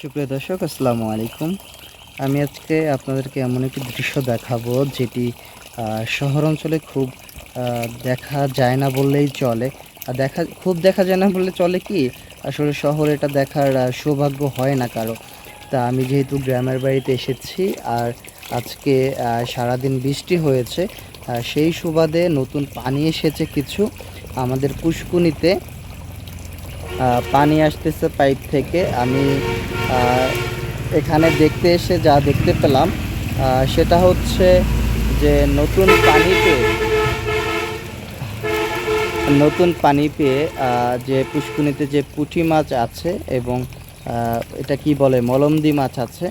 সুপ্রিয় দর্শক, আসসালামু আলাইকুম। আমি আজকে আপনাদেরকে এমন একটি দৃশ্য দেখাবো যেটি শহর অঞ্চলে খুব দেখা যায় না বললেই চলে। আর দেখা, খুব দেখা যায় না বললে চলে কি? আসলে শহরে এটা দেখার সৌভাগ্য হয় না কারও। তা আমি যেহেতু গ্রামের বাড়িতে এসেছি, আর আজকে সারাদিন বৃষ্টি হয়েছে সেই সুবাদে নতুন পানি এসেছে কিছু। আমাদের পুষ্কুনিতে পানি আসতেছে পাইপ থেকে। আমি এখানে দেখতে এসে যা দেখতে পেলাম সেটা হচ্ছে যে নতুন পানি পেয়ে, নতুন পানি পেয়ে যে পুষ্কুনিতে যে পুঁটি মাছ আছে এবং এটা কি বলে, মলমদি মাছ আছে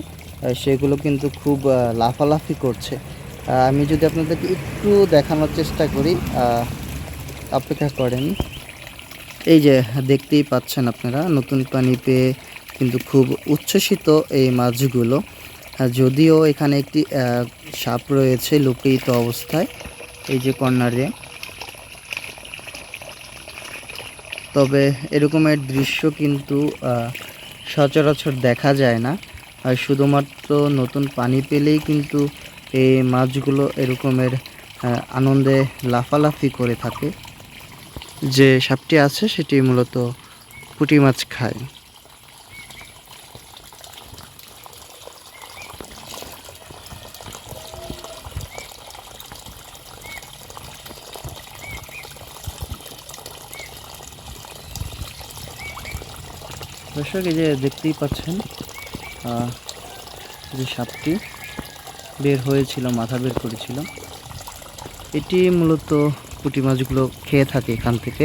সেগুলো কিন্তু খুব লাফালাফি করছে। আমি যদি আপনাদেরকে একটু দেখানোর চেষ্টা করি অপেক্ষা করেন। এই যে দেখতেই পাচ্ছেন আপনারা, নতুন পানি পেয়ে কিন্তু খুব উচ্ছ্বসিত এই মাছগুলো। যদিও এখানে একটি সাপ রয়েছে লুকিত অবস্থায়, এই যে কর্নারে তবে এরকমের দৃশ্য কিন্তু সচরাচর দেখা যায় না। আর শুধুমাত্র নতুন পানি পেলেই কিন্তু এই মাছগুলো এরকমের আনন্দে লাফালাফি করে থাকে। যে সাপটি আছে সেটি মূলত পুঁটি মাছ খায়। দর্শক, এই যে দেখতেই পাচ্ছেন যে সাপটি বের হয়েছিল, মাথা বের করেছিল। এটি মূলত পুঁটি মাছগুলো খেয়ে থাকে এখান থেকে।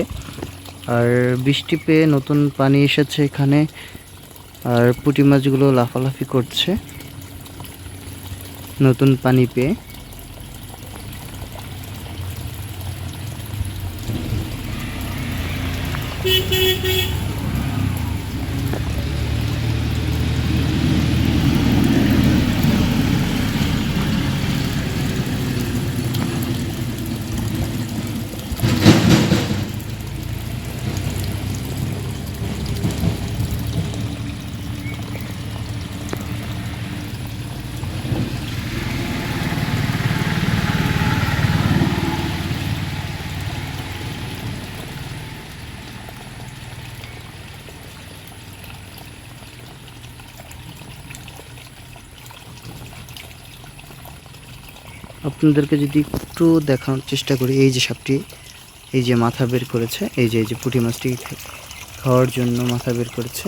আর বৃষ্টি পেয়ে নতুন পানি এসেছে এখানে, আর পুঁটি মাছগুলো লাফালাফি করছে। নতুন পানি পেয়ে। আপনাদেরকে যদি একটু দেখানোর চেষ্টা করি, এই যে সাপটি, এই যে মাথা বের করেছে, এই যে এই যে পুঁটি মাছটি খাওয়ার জন্য মাথা বের করেছে।